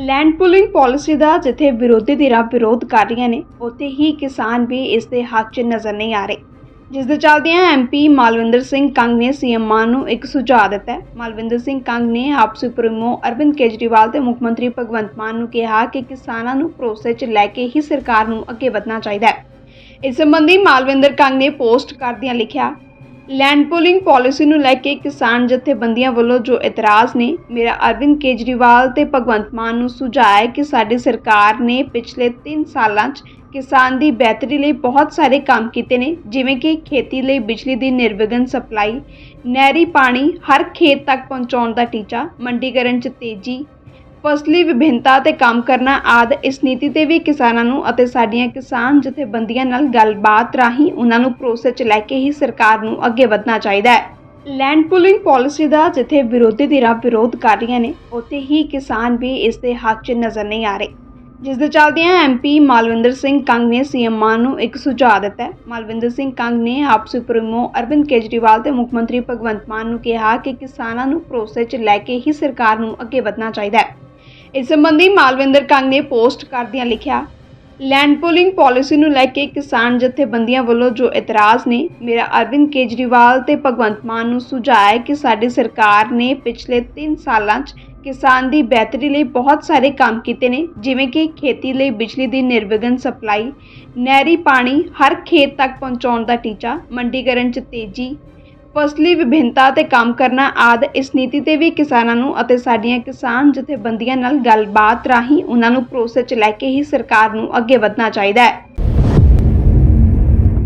Land pooling policy ਦਾ ਜਿੱਥੇ ਵਿਰੋਧੀ ਧਿਰਾਂ ਵਿਰੋਧ ਕਰ ਰਹੀਆਂ ਨੇ, ਉੱਥੇ ਹੀ ਕਿਸਾਨ ਵੀ ਇਸ ਦੇ ਹੱਕ 'ਚ ਨਜ਼ਰ ਨਹੀਂ ਆ ਰਹੇ। ਜਿਸ ਦੇ ਚੱਲਦਿਆਂ ਐਮਪੀ ਮਾਲਵਿੰਦਰ ਸਿੰਘ ਕੰਗ ਨੇ ਸੀਐਮ ਮਾਨ ਨੂੰ ਇੱਕ ਸੁਝਾਅ ਦਿੱਤਾ ਹੈ। ਮਾਲਵਿੰਦਰ ਸਿੰਘ ਕੰਗ ਨੇ ਆਪ ਸੁਪਰੀਮੋ ਅਰਵਿੰਦ ਕੇਜਰੀਵਾਲ ਤੇ ਮੁੱਖ ਮੰਤਰੀ ਭਗਵੰਤ ਮਾਨ ਨੂੰ ਕਿਹਾ ਕਿ ਕਿਸਾਨਾਂ ਨੂੰ ਭਰੋਸੇ 'ਚ ਲੈ ਕੇ ਹੀ ਸਰਕਾਰ ਨੂੰ ਅੱਗੇ ਵਧਣਾ ਚਾਹੀਦਾ ਹੈ। ਇਸ ਸੰਬੰਧੀ ਮਾਲਵਿੰਦਰ ਕੰਗ ਨੇ ਪੋਸਟ ਕਰਦਿਆਂ ਲਿਖਿਆ ਲੈਂਡ ਪੂਲਿੰਗ ਪਾਲਿਸੀ ਨੂੰ ਲੈ ਕੇ ਕਿਸਾਨ ਜਥੇਬੰਦੀਆਂ ਵੱਲੋਂ ਜੋ ਇਤਰਾਜ਼ ਨੇ, ਮੇਰਾ ਅਰਵਿੰਦ ਕੇਜਰੀਵਾਲ ਤੇ ਭਗਵੰਤ ਮਾਨ ਨੂੰ ਸੁਝਾਅ ਹੈ ਕਿ ਸਾਡੀ ਸਰਕਾਰ ਨੇ ਪਿਛਲੇ 3 ਸਾਲਾਂ 'ਚ ਕਿਸਾਨ ਦੀ ਬਿਹਤਰੀ ਲਈ ਬਹੁਤ ਸਾਰੇ ਕੰਮ ਕੀਤੇ ਨੇ, ਜਿਵੇਂ ਕਿ ਖੇਤੀ ਲਈ ਬਿਜਲੀ ਦੀ ਨਿਰਵਿਘਨ ਸਪਲਾਈ, ਨਹਿਰੀ ਪਾਣੀ ਹਰ ਖੇਤ ਤੱਕ ਪਹੁੰਚਾਉਣ ਦਾ ਟੀਚਾ, ਮੰਡੀਕਰਨ 'ਚ ਤੇਜ਼ੀ ਫਸਲੀ ਵਿਭਿੰਨਤਾ ਤੇ ਕੰਮ ਕਰਨਾ ਆਦ ਇਸ ਨੀਤੀ ਤੇ ਵੀ ਕਿਸਾਨਾਂ ਨੂੰ ਅਤੇ ਸਾਡੀਆਂ ਕਿਸਾਨ ਜਥੇਬੰਦੀਆਂ ਨਾਲ ਗੱਲਬਾਤ ਰਾਹੀਂ ਉਹਨਾਂ ਨੂੰ ਭਰੋਸੇ 'ਚ ਲੈ ਕੇ ਹੀ ਸਰਕਾਰ ਨੂੰ ਅੱਗੇ ਵਧਣਾ ਚਾਹੀਦਾ ਹੈ। ਲੈਂਡ ਪੁਲਿੰਗ ਪਾਲਿਸੀ ਦਾ ਜਿੱਥੇ ਵਿਰੋਧੀ ਧਿਰਾਂ ਵਿਰੋਧ ਕਰ ਰਹੀਆਂ ਨੇ, ਉੱਥੇ ਹੀ ਕਿਸਾਨ ਵੀ ਇਸ ਦੇ ਹੱਕ 'ਚ ਨਜ਼ਰ ਨਹੀਂ ਆ ਰਹੇ। ਜਿਸ ਦੇ ਚੱਲਦਿਆਂ ਐਮਪੀ ਮਾਲਵਿੰਦਰ ਸਿੰਘ ਕੰਗ ਨੇ ਸੀਐਮ ਮਾਨ ਨੂੰ ਇੱਕ ਸੁਝਾਅ ਦਿੱਤਾ ਹੈ। ਮਾਲਵਿੰਦਰ ਸਿੰਘ ਕੰਗ ਨੇ ਆਪ ਸੁਪਰੀਮੋ ਅਰਵਿੰਦ ਕੇਜਰੀਵਾਲ ਤੇ ਮੁੱਖ ਮੰਤਰੀ ਭਗਵੰਤ ਮਾਨ ਨੂੰ ਕਿਹਾ ਕਿ ਕਿਸਾਨਾਂ ਨੂੰ ਭਰੋਸੇ 'ਚ ਲੈ ਕੇ ਹੀ ਸਰਕਾਰ ਨੂੰ ਅੱਗੇ ਵਧਣਾ ਚਾਹੀਦਾ ਹੈ। ਇਸ ਸੰਬੰਧੀ ਮਾਲਵਿੰਦਰ ਕੰਗ ਨੇ ਪੋਸਟ ਕਰਦਿਆਂ ਲਿਖਿਆ ਲੈਂਡ ਪੂਲਿੰਗ ਪਾਲਿਸੀ ਨੂੰ ਲੈ ਕੇ ਕਿਸਾਨ ਜਥੇਬੰਦੀਆਂ ਵੱਲੋਂ ਜੋ ਇਤਰਾਜ਼ ਨੇ, ਮੇਰਾ ਅਰਵਿੰਦ ਕੇਜਰੀਵਾਲ ਤੇ ਭਗਵੰਤ ਮਾਨ ਨੂੰ ਸੁਝਾਅ ਹੈ ਕਿ ਸਾਡੀ ਸਰਕਾਰ ਨੇ ਪਿਛਲੇ 3 ਸਾਲਾਂ 'ਚ ਕਿਸਾਨ ਦੀ ਬਿਹਤਰੀ ਲਈ ਬਹੁਤ ਸਾਰੇ ਕੰਮ ਕੀਤੇ ਨੇ, ਜਿਵੇਂ ਕਿ ਖੇਤੀ ਲਈ ਬਿਜਲੀ ਦੀ ਨਿਰਵਿਘਨ ਸਪਲਾਈ, ਨਹਿਰੀ ਪਾਣੀ ਹਰ ਖੇਤ ਤੱਕ ਪਹੁੰਚਾਉਣ ਦਾ ਟੀਚਾ, ਮੰਡੀਕਰਨ 'ਚ ਤੇਜ਼ੀ ਫਸਲੀ ਵਿਭਿੰਨਤਾ ਤੇ ਕੰਮ ਕਰਨਾ ਆਦ ਇਸ ਨੀਤੀ ਤੇ ਵੀ ਕਿਸਾਨਾਂ ਨੂੰ ਅਤੇ ਸਾਡੀਆਂ ਕਿਸਾਨ ਜਥੇਬੰਦੀਆਂ ਨਾਲ ਗੱਲਬਾਤ ਰਾਹੀਂ ਉਹਨਾਂ ਨੂੰ ਭਰੋਸੇ 'ਚ ਲੈ ਕੇ ਹੀ ਸਰਕਾਰ ਨੂੰ ਅੱਗੇ ਵਧਣਾ ਚਾਹੀਦਾ ਹੈ।